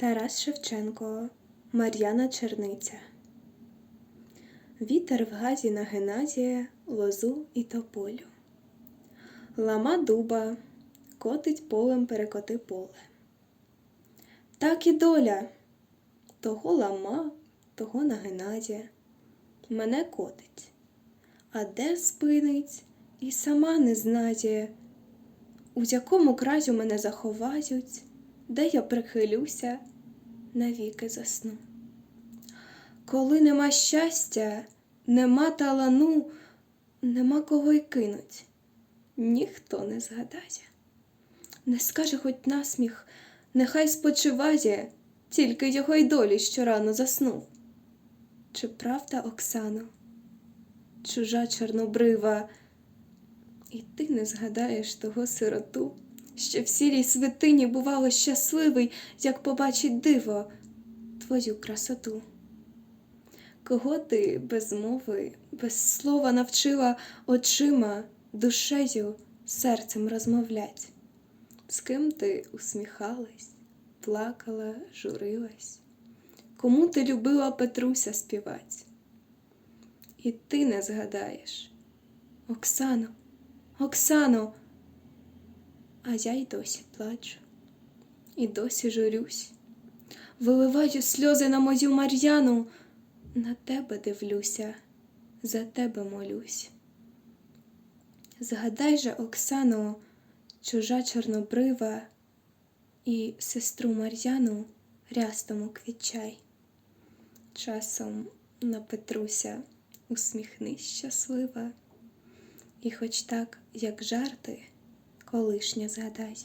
Тарас Шевченко, Мар'яна Черниця. Вітер в газі на геназія, лозу і тополю. Лама дуба, котить полем перекоти поле. Так і доля того лама, того на геназія. Мене котить, а де спинить, і сама не знає, у якому краю мене заховають, де я прихилюся, навіки засну. Коли нема щастя, нема талану, нема кого й кинуть, ніхто не згадає. Не скаже хоч насміх, нехай спочиває, тільки його й долі щорано заснув. Чи правда, Оксано, чужа чорнобрива, і ти не згадаєш того сироту, що в сірій святині бувало щасливий, як побачить диво твою красоту. Кого ти без мови, без слова навчила очима, душею, серцем розмовлять? З ким ти усміхалась, плакала, журилась? Кому ти любила Петруся співать? І ти не згадаєш, Оксано, Оксано, а я й досі плачу, і досі журюсь, виливаю сльози на мою Мар'яну, на тебе дивлюся, за тебе молюсь. Згадай же, Оксано, чужа чорнобрива і сестру Мар'яну рястому квітчай. Часом на Петруся усміхнись щаслива, і хоч так, як жарти, колишнє згадай.